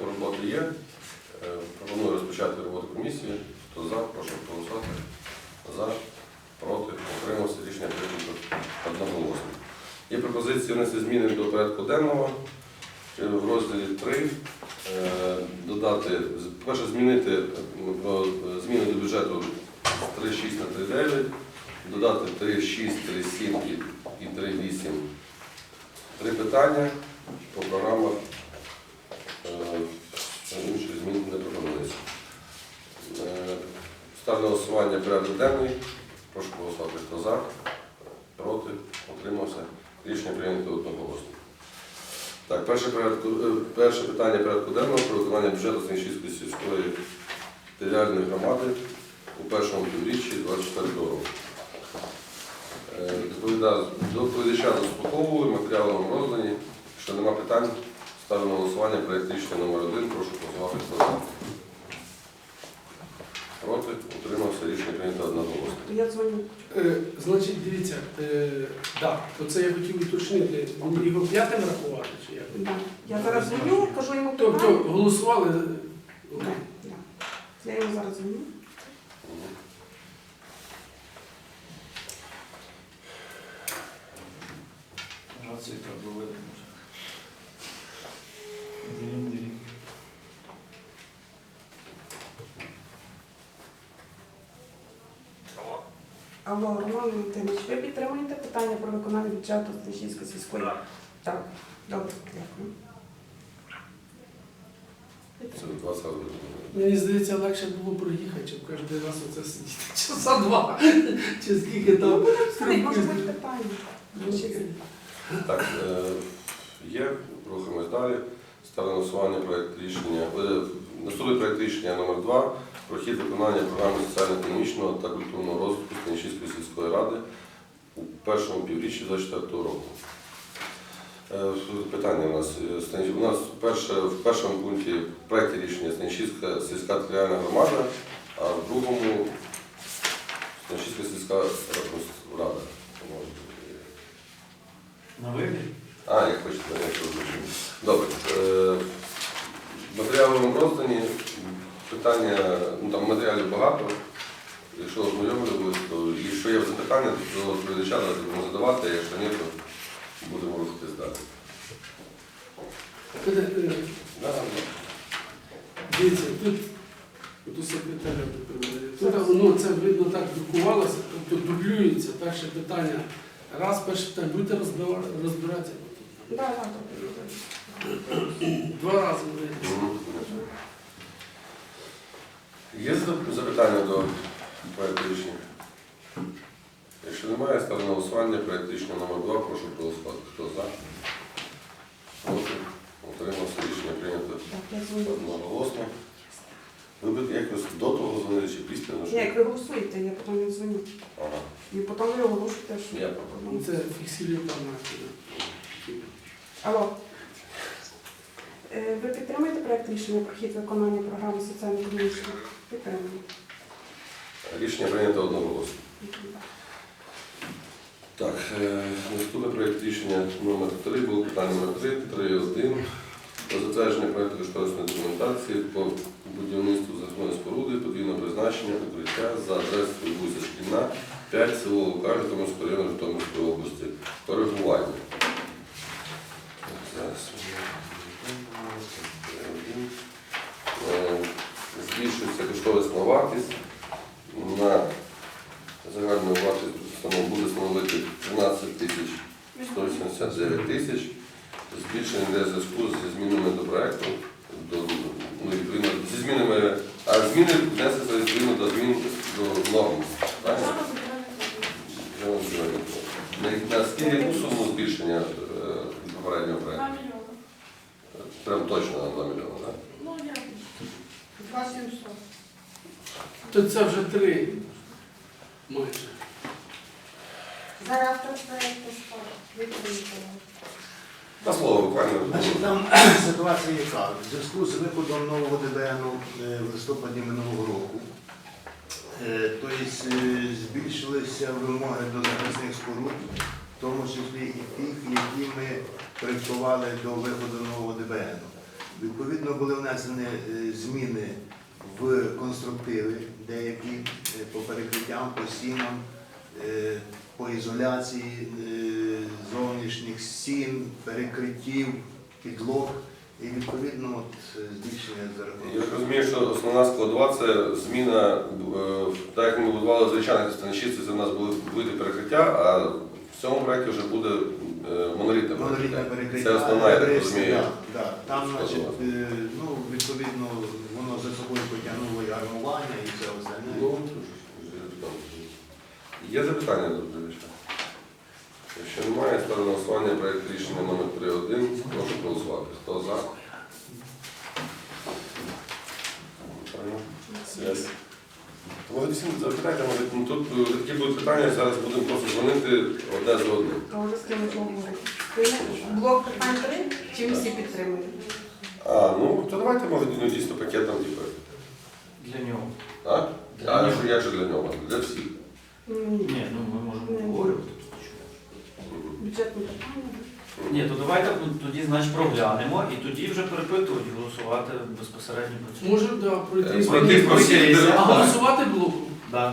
порядку роботи є. Е, Пропоную розпочати роботу комісії. Хто за, прошу голосувати. За, проти, утримався. Рішення прийнято одноголосно. Є пропозиція внести зміни до порядку денного Е, в розділі 3. е, Додати, перше, змінити зміни до бюджету з 3.6 на 3.9, додати 3.6, 3.7 і- і 3.8. Три питання по програмах. Е, Інших змін не пропонується. Е, Ставлю голосування порядок денний. Прошу голосувати. Хто за? Проти? Утримався? Рішення прийнято одноголосно. Так, перше, порядку, е, перше питання порядку денного про виконання бюджету Станішівської сільської територіальної громади у першому півріччі 24 року. Е, Доповіда- Доповідача заспокоювали, матеріали вам роздані. Якщо нема питань, ставлю на голосування проєкт рішення номер 1 Прошу голосувати. Хто за? Утримався. Рішення прийнято одноголосно. Я дзвоню. Е, Значить, дивіться, е, да, оце я хотів уточнити, мені його п'ятим рахувати чи як? Да. Я зараз дзвоню, кажу йому Тобто питання. голосували. е, Да, да. Я йому зараз дзвоню. Мгм. Цифра була. Алло, Роман Валентинович, ви підтримуєте питання про виконання бюджету Сташівської сільської? Так. Так, Добре, дякую. Це два рази. Мені здається, легше було проїхати, чим кожен раз оце сидіти. Часа два. Чи скільки Ну, там. смотреть, може бути питання. Так, е, є, рухаємось далі. Ставлю на голосування проєкт рішення. е, Наступний проєкт рішення номер 2 про хід виконання програми соціально-економічного та культурного розвитку Станішівської сільської ради у першому півріччі 2024 року. Е, Питання у нас. е, У нас перше, в першому пункті проєкті рішення Станішівська сільська територіальна громада, а в другому Станішівська сільська рада. На вибір? А, як хочете, я розумію. Добре. Е, Матеріали вам роздані. Питання, ну там матеріалів багато. Якщо ознайомлювали, то і що є запитання, то доповідача будемо задавати, а якщо ні, то будемо рухатись далі. Да, да. Дивіться, тут до секретаря. Тут воно це видно так друкувалося, тобто дублюється перше питання. Раз перше питання, будете розбиратися. Да, да, добре. Два рази. Є запитання до проєкту рішення? Якщо немає, ставлю на голосування проєкт рішення номер 2 Прошу проголосувати. Хто за? Проти? Утримався. Рішення прийнято одноголосно. Ви б якось до того дзвонили чи після? Ні, як ви голосуєте, я потім не дзвоню. Ага. І потім ви оголошуєте, що... Я Ну, Це фіксілює там Алло. Е, Ви підтримуєте проєкт рішення про хід виконання програми соціально-економічної? Рішення прийнято одноголосно. Так, е, наступний проєкт рішення номер 3 було питання номер 3, 3.1 про затвердження проєкту кошторисної документації по будівництву захисної споруди подвійного призначення укриття за адресою вулиця Шкільна, 5 село Лука, Житомирського району Житомирської області. Коригування. Зараз. Е, Збільшується кошторисна вартість на загальну вартість буде становити 13 тисяч 189 тисяч. Збільшення йде в зв'язку зі змінами до проекту, до, ну, відповідно, зі змінами, а зміни внесуться відповідно до змін до норм. На, скільки яку суму збільшення е, від попереднього проекту? Прям точно на 2 мільйони, так? Ну, я 2700. То це вже три майже. Зараз проєкту відповідно. Та слово буквально. Значить, там ситуація яка? В зв'язку з виходом нового ДБН е, в листопаді минулого року, тобто збільшилися вимоги до захисних споруд, в тому числі і тих, які ми проєктували до виходу нового ДБН. Відповідно, були внесені зміни в конструктиви деякі е, по перекриттям, по стінам, е, по ізоляції е, зовнішніх стін, перекриттів, підлог. І відповідно от, збільшення за Я розумію, що основна складова це зміна, так як ми будували звичайних станичівці, це в нас були види перекриття, а в цьому проєкті вже буде монолітне Монолітне перекриття. перекриття. Це основна, я так розумію. да, да. Там, значить, ну, відповідно, воно за собою потягнуло і армування, і все остальне. Ну, Є запитання до доповідача? Якщо немає, ставлю на голосування проєкт рішення номер 3.1. Прошу проголосувати. Хто за? Связь. Всім запитайте, може, ну, тут е, такі будуть питання, зараз будемо просто дзвонити одне за одним. А вже з ким говорити? Блок питань три? Чи всі підтримуєте? А, ну, то давайте, може, ну, дійсно пакетом, типу. Для нього. А? Для А нього. що як же для нього? Для всіх. Ні. Ні, ну ми можемо обговорювати. Бюджетне питання. Ні, то давайте ну, тоді, значить, проглянемо і тоді вже перепитувати, голосувати безпосередньо про цю. Може, да, пройти Е, зміни, по всій а голосувати блоком. Да.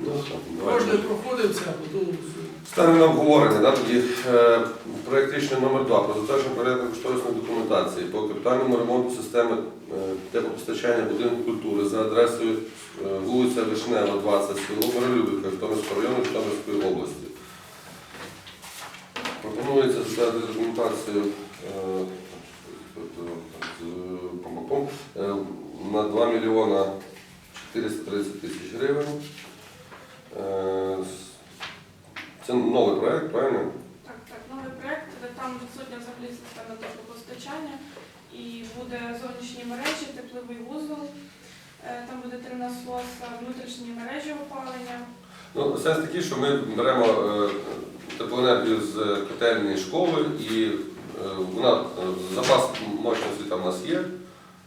Ну, давайте. Кожен проходив це, а потім голосує. Ставимо на обговорення, да, тоді е, проект рішення номер 2 про затвердження порядку кошторисної документації по капітальному ремонту системи е, теплопостачання будинку культури за адресою е, вулиця Вишнева, 20, село Миролюбівка, Житомирського району, Житомирської області. Пропонується затвердити документацію е, е, на 2 мільйона 430 тисяч гривень. Е, це новий проект, правильно? Так, так, новий проект, де там відсутня взагалі система теплопостачання і буде зовнішні мережі, тепловий вузол, е, там буде три насоса, внутрішні мережі опалення. Ну, сенс такий, що ми беремо е, теплоенергію з котельної школи і е, вона, запас мощності там у нас є.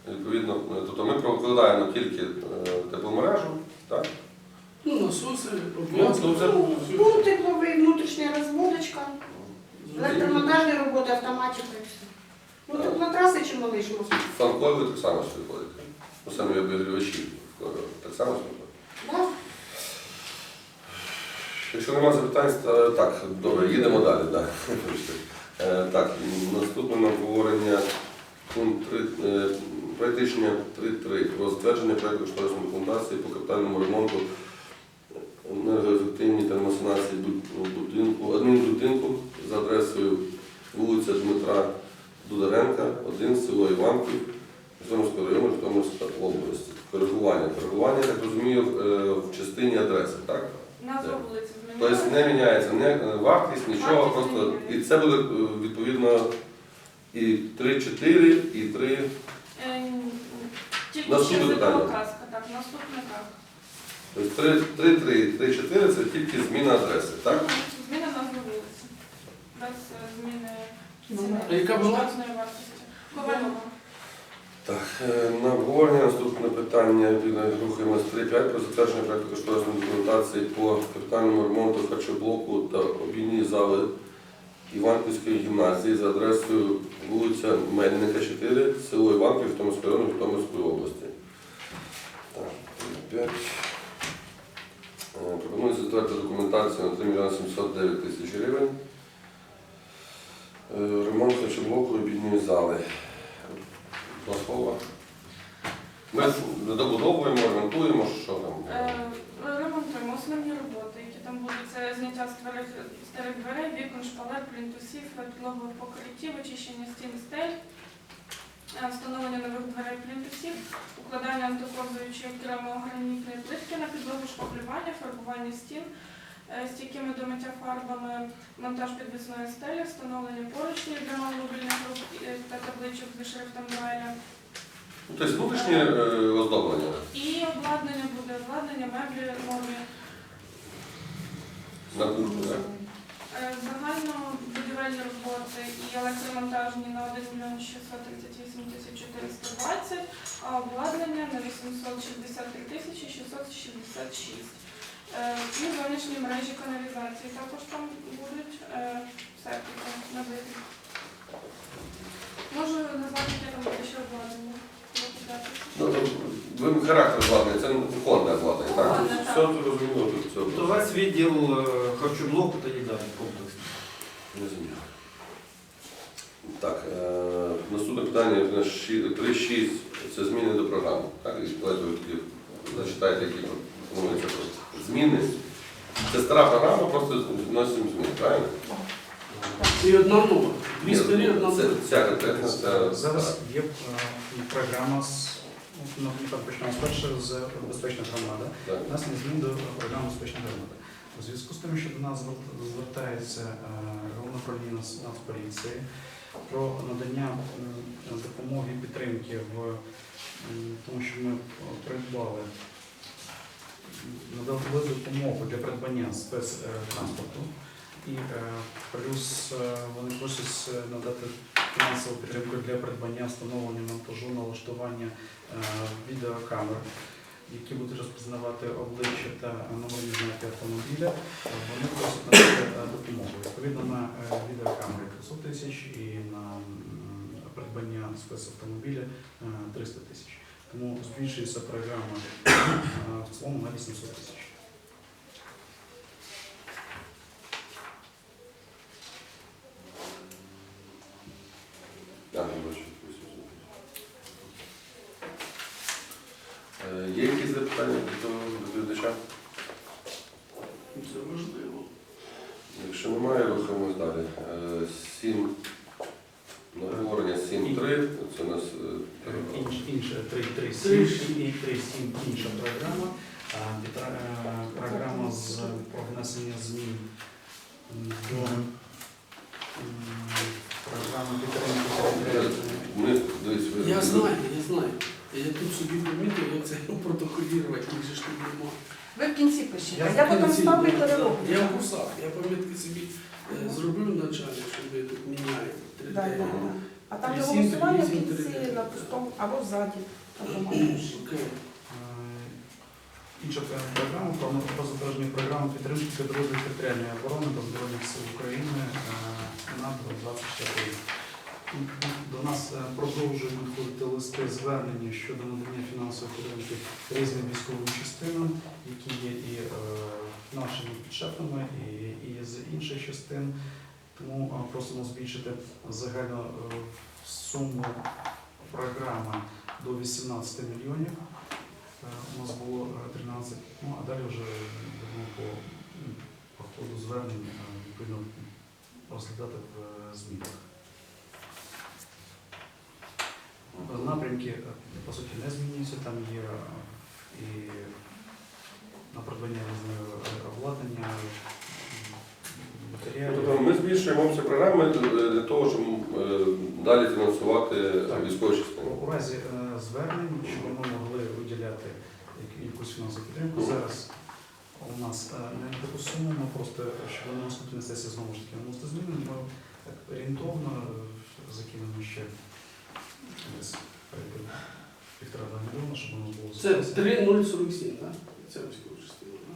Відповідно, тобто ми прокладаємо тільки тепломережу, так? Ну, насоси, Ну, ну, обв'язки. Був тепловий внутрішня розводочка, електромонтажні роботи, автоматика і все. Ну, теплотраси чи малиш мост? Фанкой ви так само сюди ходите. Ну, самі обігрівачі е, так само сюди ходите. Да? Якщо немає запитань, то так, добре, їдемо далі. Да. Вибачте. Е, Так, наступне на обговорення пункт 3, е, проект рішення 3.3 про затвердження проекту кошторисної документації по капітальному ремонту енергоефективній термосанації буд- будинку, адмінбудинку за адресою вулиця Дмитра Дударенка, 1, село Іванків, Житомирського району, Житомирської області. Коригування. Коригування, так розумію, в- е, частині адреси, так? Назва вулиці Тобто не міняється не е, вартість, нічого, Вартість просто міняється. і це буде е, відповідно і 3-4, і 3. Е, Тільки Наступне питання. так, наступне так. Тобто 3-3 3-4 це тільки зміна адреси, так? Зміна назви вулиці. Без е, зміни Номер. А яка була? штатної вартості. Ковальова. Так, е, на обговорення наступне питання від рухаємось 3.5 про затвердження проекту кошторисної документації по капітальному ремонту харчоблоку та обійній зали Іванківської гімназії за адресою вулиця Мельника, 4, село Іванків, Житомирського району, Житомирської області. Так, 3.5. Е, Пропонується затвердити документацію на 3 мільйони 709 тисяч гривень. Е, Ремонт харчоблоку обідньої зали. Два слова. Ми добудовуємо, ремонтуємо, що там. Е, Ремонтуємо основні роботи, які там будуть. Це зняття старих, старих дверей, вікон, шпалер, плінтусів, підлогових покриттів, очищення стін стель, е, встановлення нових дверей плінтусів, укладання антиковзуючої керамогранітної плитки на підлогу шпаклювання, фарбування стін, е, стійкими до миття фарбами, монтаж підвісної стелі, встановлення поручнів для маломобільних груп е, та табличок зі шрифтом Брайля. Ну, Тобто внутрішнє е, оздоблення. І обладнання буде обладнання, меблі нові. На кухню, так? Загально будівельні роботи і електромонтажні на 1 мільйон 638 тисяч 420, а обладнання на 863 тисячі 666. Е, І зовнішні мережі каналізації також там будуть е, септики набиті. Можу назвати, там буде ще ви характер обладнання, це не кухонне обладнання, так? Все зрозуміло тут То все. весь відділ е, харчоблоку та їдальні комплексний. Не. Так, е, наступне питання у нас 3.6. Це зміни до програми. Так, і давайте ви тоді зачитайте, які пропонуються зміни. Це стара програма, просто вносимо зміни, правильно? І одна нова. Дві старі, одна це, нова. ця конкретна це Зараз є е, програма з ну, наприклад, почнемо спершу з безпечна громада. так. Внесення змін до програми безпечна громада. У зв'язку з тим, що до нас звертається е, головне Нацполіції про надання допомоги і підтримки в тому, що ми придбали надали допомогу для придбання спецтранспорту. І е, плюс е, вони просять надати фінансову підтримку для придбання встановлення монтажу налаштування відеокамер, які будуть розпізнавати обличчя та номерні знаки автомобіля. Е, Вони просять надати е, допомогу. Відповідно на е, відеокамери 500 тисяч і на придбання спецавтомобіля е, 300 тисяч. Тому збільшується програма е, в цілому на 800 тисяч. Так, не бачу. Е, Є якісь запитання до доповідача? Це важливо. Якщо немає, рухаємось далі. Е, Сім наговорення 7.3. Це у нас е, Інш, інша 3.3.7 Три. і 3.7 інша програма. А, підтра- е, Програма з про внесення змін до програми підтримки Я знаю, я знаю. Я тут собі помітив, як це протоколірувати, же ж тут нема. Ви в кінці пишіть, Я потім і перероблю. Я в курсах, я пам'ятки собі е, зробив начальник, що ви тут міняєте. Да, да, да. А там голосування в кінці на пустому або ззаді. Окей. Інша програма про затвердження програми підтримки підрозділів територіальної оборони та Збройних сил України е, на 24 рік. До нас е, продовжують надходити листи звернення щодо надання фінансової підтримки різним військовим частинам, які є і е, нашими підшефами, і, з інших частин. Тому просимо збільшити загальну суму програми до 18 мільйонів. Е, У нас було е, 13, ну а далі вже будемо по, м, по ходу звернень е, відповідно розглядати в е, змінах. Е, Напрямки е, по суті не змінюються, там є е, і на е, обладнання, матеріалів. Тобто ми збільшуємо обсяг програми е, для того, щоб е, далі фінансувати військові частини. У разі е, звернень, щоб ми могли виділяти якусь фінансову підтримку, зараз у нас е, не таку суму, ми просто, щоб на наступній сесії знову ж таки вносити зміни, ми так орієнтовно е, закинемо ще десь півтора-два мільйона, щоб воно було Це 3047, так? Це військова частина? Е,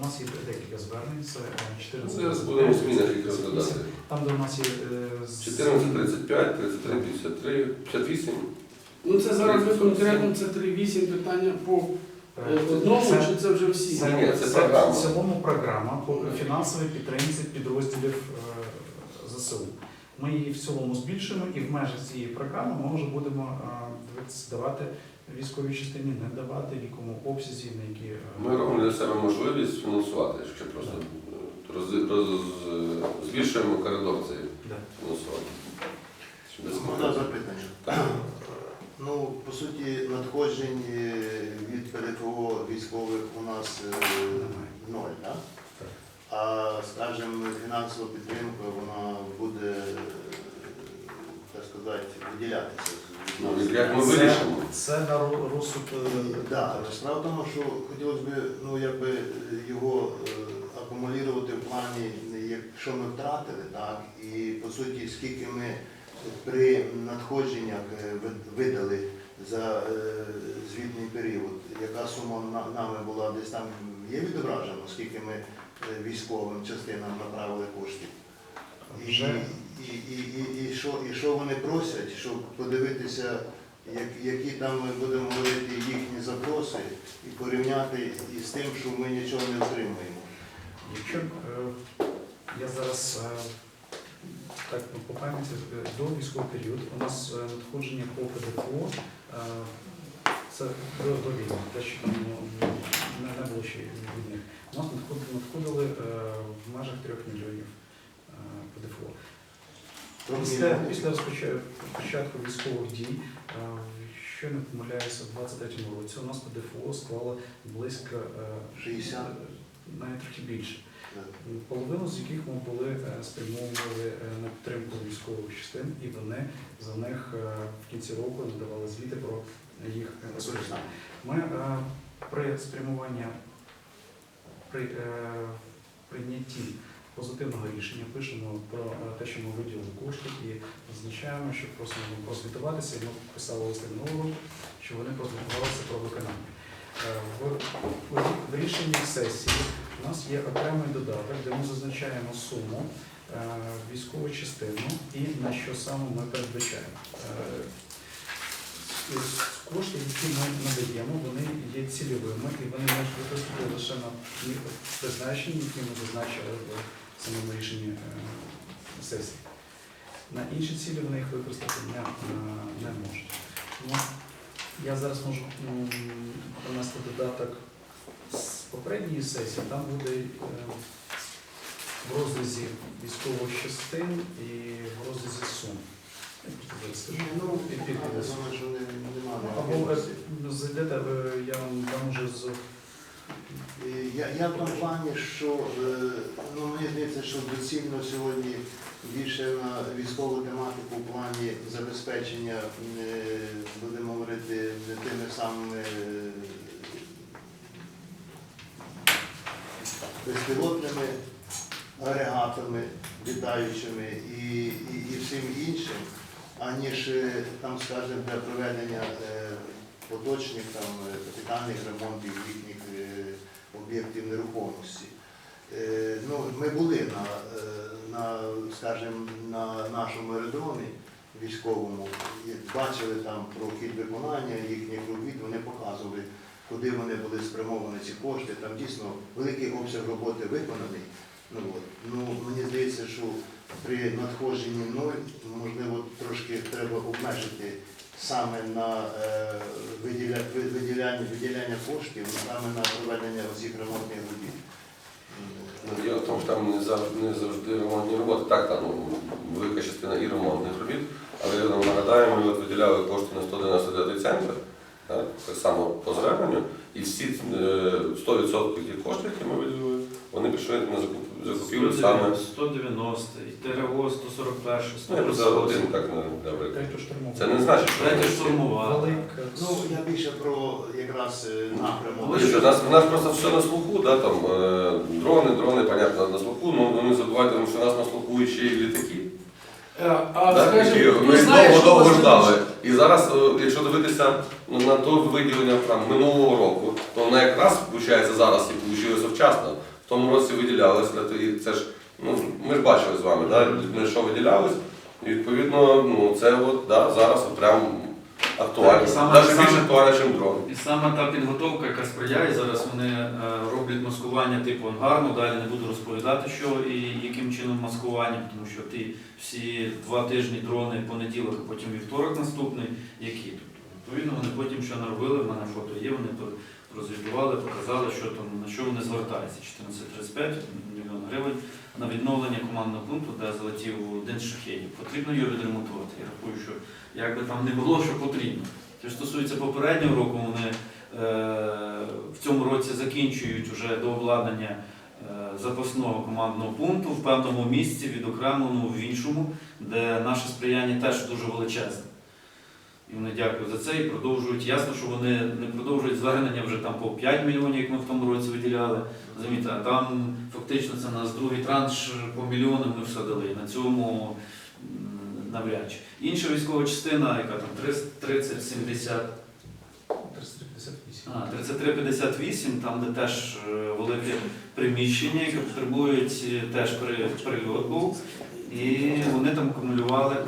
У нас є декілька звернень, це е, 14. Зараз будемо зміни їх розглядати. Там, де у нас є е, з- 14, 35, 33, 53, 58. Ну це зараз ви конкретно це 3-8 питання по е, е, одному, це- чи це вже всі? Це, Ні, це це програма. в цілому програма по фінансовій підтримці підрозділів е, ЗСУ. Ми її в цілому збільшуємо і в межах цієї програми ми вже будемо е, дивитися, давати військовій частині, не давати, в якому обсязі, на які е, Ми робимо для себе можливість фінансувати, якщо просто е, роз, роз, збільшуємо коридор цей Да. фінансування. Можна запитання? Ну, по суті, надходжень е, від ПРФО військових у нас е, ноль, так? Так. А, скажімо, фінансова підтримка, вона буде, е, так сказати, виділятися. Ну. Як ми Це- вирішимо? Це на розсуд. е, Да, справа в тому, що хотілося б ну, якби, е, його е, акумулювати в плані, якщо ми втратили, так, і по суті, скільки ми при надходженнях е, ви- видали за е, звітний період, яка сума на- нами була десь там є відображено, скільки ми е, військовим частинам направили коштів. І, Вже і, і, і, і, що, і що вони просять, щоб подивитися як- які там ми будемо говорити їхні запроси і порівняти із тим, що ми нічого не отримуємо. Е, я зараз е, так ну, по пам'яті е, до військового періоду у нас надходження по ПДФО це до, війни, те, що там ну, не, було ще від. У нас надходили, в межах 3 мільйонів ПДФО. Після, після початку військових дій, е, якщо не помиляюся, в 23-му році у нас ПДФО склало близько е, 60. навіть трохи більше. Половину з яких ми були е, спрямовували е, на підтримку військових частин, і вони за них е, в кінці року надавали звіти про їх е. Ми е, при спрямуванні при е, прийнятті позитивного рішення пишемо про е, те, що ми виділили кошти, і зазначаємо, що просимо прозвітуватися, і ми писали листи минулого року, що вони прозвітувалися про виконання. Е, В, в рішенні сесії у нас є окремий додаток, де ми зазначаємо суму е, військову частину і на що саме ми передбачаємо. Е, Кошти, які ми надаємо, вони є цільовими і вони можуть використати лише на ті призначення, які ми зазначили в самому рішенні е, сесії. На інші цілі вони їх використати не, е, не можуть. Тому я зараз можу принести додаток з попередньої сесії, там буде в розрізі військових частин і в розрізі сум. Ну, Або зайдете, я вам дам уже з Я, я в тому плані, що е, ну, мені здається, що доцільно сьогодні більше на військову тематику в плані забезпечення, е, будемо говорити, не тими самими е, безпілотними агрегатами, літаючими і, і, і всім іншим, аніж е, там, скажімо, для проведення е, поточних там е, капітальних ремонтів е, об'єктів нерухомості. Ну, ми були на, на, скажімо, на нашому аеродромі військовому, бачили там про хід виконання їхніх робіт, вони показували, куди вони були спрямовані ці кошти. Там дійсно великий обсяг роботи виконаний. Ну, от. ну, мені здається, що при надходженні ноль, можливо, трошки треба обмежити саме на е, виділя, виділяння, виділяння коштів, саме на проведення цих ремонтних робіт. Ну, Діло в тому, там не завжди, не завжди ремонтні роботи. Так, там ну, велика частина і ремонтних робіт, але я вам нагадаю, ми виділяли кошти на 199 центр, так, само по зверненню, і всі е, 100% тих коштів, які ми виділили, вони пішли на закупівлю саме. 190, і ТРО 141, Ну, один так третю штурмову. Це не значить, що Третя ми-. Велика. Ну, я більше про якраз е, напрямок. Дивіться, У нас, у нас просто все на слуху, да, там, е, дрони, дрони, понятно, на слуху, ну вони забувають, тому що у нас на слуху ще й літаки. Е, А Да, які скажімо, ми знає, що довго-довго вас ждали. І зараз, е, якщо дивитися ну, на то виділення там, минулого року, то воно якраз виходить зараз і вийшло вчасно. Тому році і це ж, ну, ми ж бачили з вами, да, ми що виділялось, і відповідно, ну, це от, да, зараз от прям актуально. Саме- Навіть саме- більше актуально, ніж дрон. І саме та підготовка, яка сприяє, зараз вони е, роблять маскування типу ангарну, далі не буду розповідати, що і яким чином маскування, тому що ті всі два тижні дрони, понеділок, а потім вівторок наступний, які тут. Відповідно, вони потім що наробили, в мене фото є, вони то розвідували, показали, що там, на що вони звертаються. 1435 мільйон гривень на відновлення командного пункту, де залетів один з. Потрібно його відремонтувати. Я рахую, що як би там не було, що потрібно. Що стосується попереднього року, вони е, в цьому році закінчують вже до обладнання е, запасного командного пункту в певному місці, відокремленому в іншому, де наше сприяння теж дуже величезне. І вони дякують за це і продовжують. Ясно, що вони не продовжують звернення вже там по 5 мільйонів, як ми в тому році виділяли. Розумієте, а там фактично це нас другий транш по мільйону ми все дали. На цьому навряд чи. Інша військова частина, яка там 30, 70, а, 3358, там де теж е, велике приміщення, яке потребують е, теж при- прильоту. І вони там акумулювали